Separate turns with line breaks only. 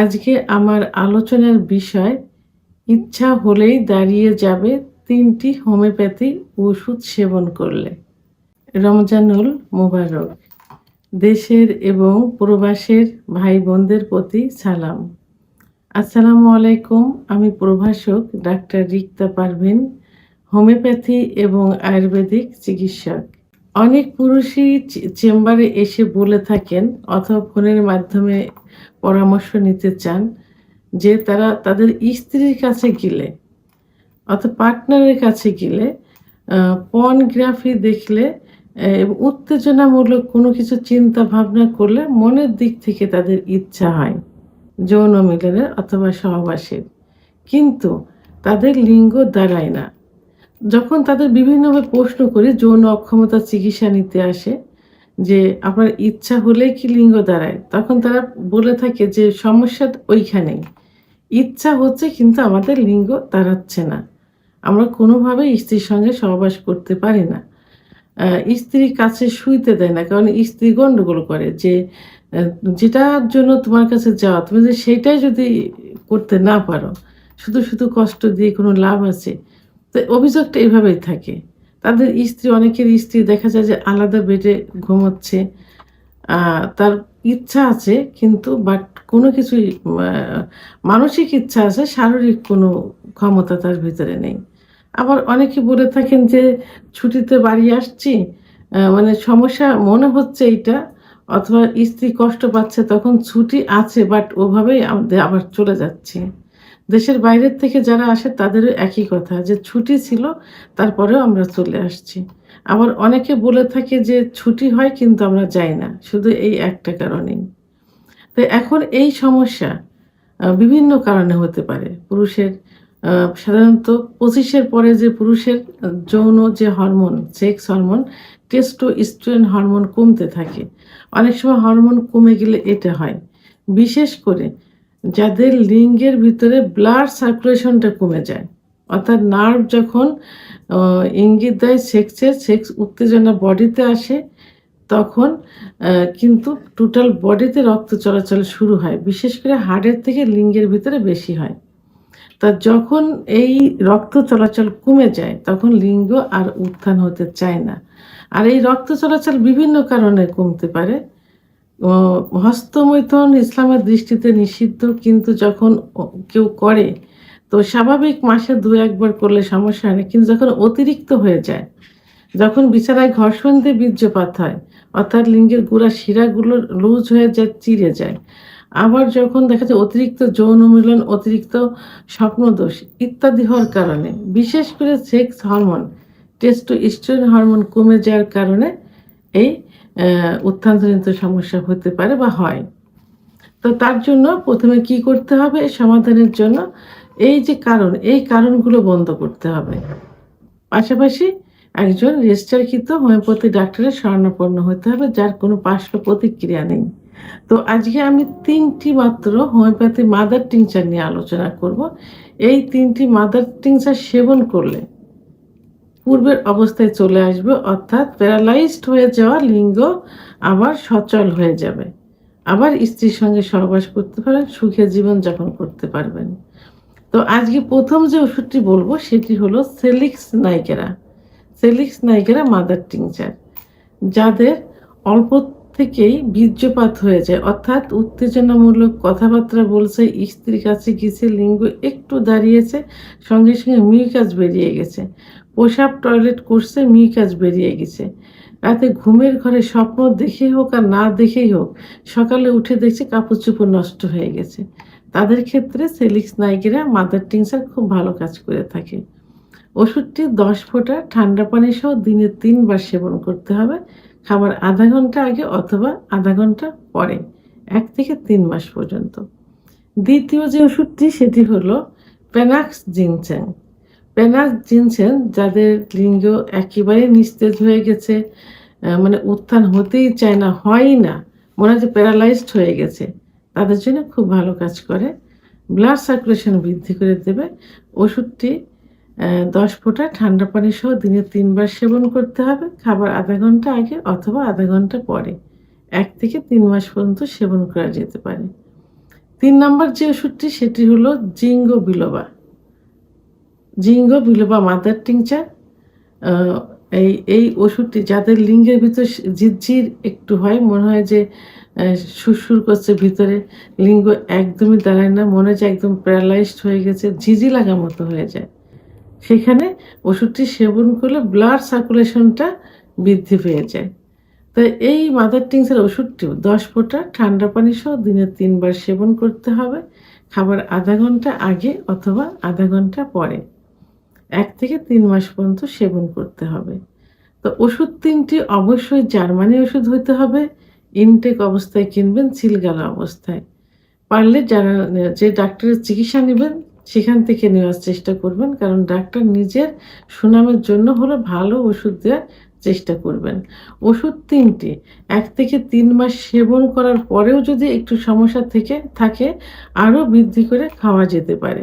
আজকে আমার আলোচনার বিষয়, ইচ্ছা হলেই দাঁড়িয়ে যাবে তিনটি হোমিওপ্যাথি ওষুধ সেবন করলে। রমজানুল মোবারক। দেশের এবং প্রবাসের ভাই বোনদের প্রতি সালাম। আসসালামু আলাইকুম, আমি প্রভাষক ডাক্তার রিক্তা পারভিন, হোমিওপ্যাথি এবং আয়ুর্বেদিক চিকিৎসক। অনেক পুরুষই চেম্বারে এসে বলে থাকেন অথবা ফোনের মাধ্যমে পরামর্শ নিতে চান যে তারা তাদের স্ত্রীর কাছে গেলে অথবা পার্টনারের কাছে গেলে পর্নগ্রাফি দেখলে এবং উত্তেজনামূলক কোনো কিছু চিন্তা ভাবনা করলে মনের দিক থেকে তাদের ইচ্ছা হয় যৌন মিলনের অথবা সহবাসের। কিন্তু তাদের লিঙ্গ দাঁড়ায় না। যখন তাদের বিভিন্নভাবে প্রশ্ন করি, যৌন অক্ষমতা চিকিৎসা নিতে আসে, যে আপনার ইচ্ছা হলেই কি লিঙ্গ দাঁড়ায় তখন তারা বলে থাকে যে সমস্যা ওইখানেই। ইচ্ছা হচ্ছে কিন্তু আমাদের লিঙ্গ দাঁড়াচ্ছে না। আমরা কোনোভাবে স্ত্রীর সঙ্গে সহবাস করতে পারি না। স্ত্রীর কাছে শুইতে দেয় না, কারণ স্ত্রী গণ্ডগোল করে যে যেটার জন্য তোমার কাছে যাওয়া, তুমি যে সেটাই যদি করতে না পারো, শুধু শুধু কষ্ট দিয়ে কোনো লাভ আছে তো অভিযোগটা এইভাবেই থাকে। তাদের স্ত্রী, অনেকের স্ত্রী দেখা যায় যে আলাদা বেডে ঘুমোচ্ছে তার ইচ্ছা আছে কিন্তু, বাট কোনো কিছুই মানসিক ইচ্ছা আছে, শারীরিক কোনো ক্ষমতা তার ভিতরে নেই। আবার অনেকে বলে থাকেন যে, ছুটিতে বাড়ি আসছি? মানে সমস্যা মনে হচ্ছে এইটা, অথবা স্ত্রী কষ্ট পাচ্ছে, তখন ছুটি আছে, বাট ওভাবেই আমাদের আবার চলে যাচ্ছে। দেশের বাইরের থেকে যারা আসে তাদেরও একই কথা, যে ছুটি ছিল তারপরেও আমরা চলে আসছি। আবার অনেকে বলে থাকে যে ছুটি হয় কিন্তু আমরা যাই না, শুধু এই একটা কারণেই। তো এখন এই সমস্যা বিভিন্ন কারণে হতে পারে। পুরুষের সাধারণত পঁচিশের পরে যে পুরুষের যৌন যে hormone, sex hormone, testosterone hormone কমতে থাকে। অনেক সময় হরমোন কমে গেলে এটা হয়। বিশেষ করে যাদের লিঙ্গের ভিতরে ব্লাড সার্কুলেশনটা কমে যায়। অর্থাৎ নার্ভ যখন ইঙ্গিত দেয় সেক্সের সেক্স উত্তেজনা বডিতে আসে, তখন কিন্তু টোটাল বডিতে রক্ত চলাচল শুরু হয়। বিশেষ করে হাড়ের থেকে লিঙ্গের ভিতরে বেশি হয়। তা যখন এই রক্ত চলাচল কমে যায়, তখন লিঙ্গ আর উত্থান হতে চায় না। আর এই রক্ত চলাচল বিভিন্ন কারণে কমতে পারে। হস্তমৈথুন ইসলামের দৃষ্টিতে নিষিদ্ধ, কিন্তু যখন কেউ করে, তো স্বাভাবিক মাসে দু একবার করলে সমস্যা হয় না। কিন্তু যখন অতিরিক্ত হয়ে যায়, যখন বিছানায় ঘর্ষণ দিয়ে বীর্যপাত হয়, অর্থাৎ লিঙ্গের গুড়া শিরাগুলো লুজ হয়ে যায় চিড়ে যায়, আবার যখন দেখা যায় অতিরিক্ত যৌন মিলন, অতিরিক্ত স্বপ্নদোষ ইত্যাদি হওয়ার কারণে, বিশেষ করে সেক্স হরমোন, টেস্টোস্টেরন হরমোন কমে যাওয়ার কারণে এই উত্থানজনিত সমস্যা হতে পারে বা হয়। তো তার জন্য প্রথমে কি করতে হবে সমাধানের জন্য? এই যে কারণ, এই কারণগুলো বন্ধ করতে হবে। পাশাপাশি একজন রেজিস্টারকৃত হোমিওপ্যাথি ডাক্তারের শরণাপন্ন হতে হবে, যার কোনো পার্শ্ব প্রতিক্রিয়া নেই। তো আজকে আমি তিনটি মাত্র হোমিওপ্যাথি মাদার টিংচার নিয়ে আলোচনা করব। এই তিনটি মাদার টিংচার সেবন করলে পূর্বের অবস্থায় চলে আসবে, অর্থাৎ প্যারালাইজড হয়ে যাওয়া লিঙ্গ আবার সচল হয়ে যাবে। আবার স্ত্রীর সঙ্গে সহবাস করতে পারেন, সুখে জীবন যাপন করতে পারবেন। তো আজকে প্রথম যে ওষুধটি বলব, সেটি হলো সেলিক্স নাইকেরা। সেলিক্স নাইকেরা মাদার টিংচার। যাদের অল্প থেকেই বীর্যপাত হয়ে যায়, অর্থাৎ উত্তেজনামূলক কথাবার্তা বলছে, স্ত্রীর কাছে গেছে লিঙ্গ একটু দাঁড়িয়েছে, সঙ্গে সঙ্গে মিউকাস বেরিয়ে গেছে। পোশাক টয়লেট করছে মিউকাস বেরিয়ে গেছে। রাতে ঘুমের ঘরে স্বপ্ন দেখে হোক আর না দেখেই হোক, সকালে উঠে দেখছে কাপড় চোপড় নষ্ট হয়ে গেছে। তাদের ক্ষেত্রে সেলিক্স নাইকেরা মাদার টিংসার খুব ভালো কাজ করে থাকে। ওষুধটি দশ ফোঁটা ঠান্ডা পানি সহ দিনে তিনবার সেবন করতে হবে, খাবার আধা ঘণ্টা আগে অথবা আধা ঘণ্টা পরে, এক থেকে তিন মাস পর্যন্ত। দ্বিতীয় যে ওষুধটি, সেটি হলো প্যানাক্স জিনসেন প্যানাক্স জিনসেন যাদের লিঙ্গ একেবারে নিস্তেজ হয়ে গেছে মানে উত্থান হতেই চায় না, হয়ই না, মনে হচ্ছে প্যারালাইজড হয়ে গেছে। তাদের জন্য খুব ভালো কাজ করে। ব্লাড সার্কুলেশন বৃদ্ধি করে দেবে। ওষুধটি দশ ফোঁটা ঠান্ডা পানি সহ দিনে তিনবার সেবন করতে হবে, খাবার আধা ঘণ্টা আগে অথবা আধা ঘণ্টা পরে। এক থেকে তিন মাস পর্যন্ত সেবন করা যেতে পারে। তিন নম্বর যে ওষুধটি, সেটি হলো জিঙ্গো বিলোবা জিঙ্গো বিলোবা মাদার টিংচার এই এই ওষুধটি যাদের লিঙ্গের ভিতর ঝিরঝির একটু হয়, মনে হয় যে সুরসুর করছে, ভিতরে লিঙ্গ একদমই দাঁড়ায় না, মনে হয় যে একদম প্যারালাইজড হয়ে গেছে, ঝিঝি লাগা মতো হয়ে যায়। সেখানে ওষুধটি সেবন করলে ব্লাড সার্কুলেশনটা বৃদ্ধি পেয়ে যায়। তো এই মাদার টিংসের ওষুধটিও দশ ফোঁটা ঠান্ডা পানি সহ দিনে তিনবার সেবন করতে হবে, খাবার আধা ঘণ্টা আগে অথবা আধা ঘণ্টা পরে। এক থেকে তিন মাস পর্যন্ত সেবন করতে হবে। তো ওষুধ তিনটি অবশ্যই জার্মানি ওষুধ হতে হবে। ইনটেক অবস্থায় কিনবেন, সিলগালা অবস্থায়। পারলে যারা, যে ডাক্তারের চিকিৎসা নেবেন, সেখান থেকে নেওয়ার চেষ্টা করবেন। কারণ ডাক্তার নিজের সুনামের জন্য হলে ভালো ওষুধ দেওয়ার চেষ্টা করবেন। ওষুধ তিনটি, এক থেকে তিন মাস সেবন করার পরেও যদি একটু সমস্যা থেকে থাকে, আরও বৃদ্ধি করে খাওয়া যেতে পারে।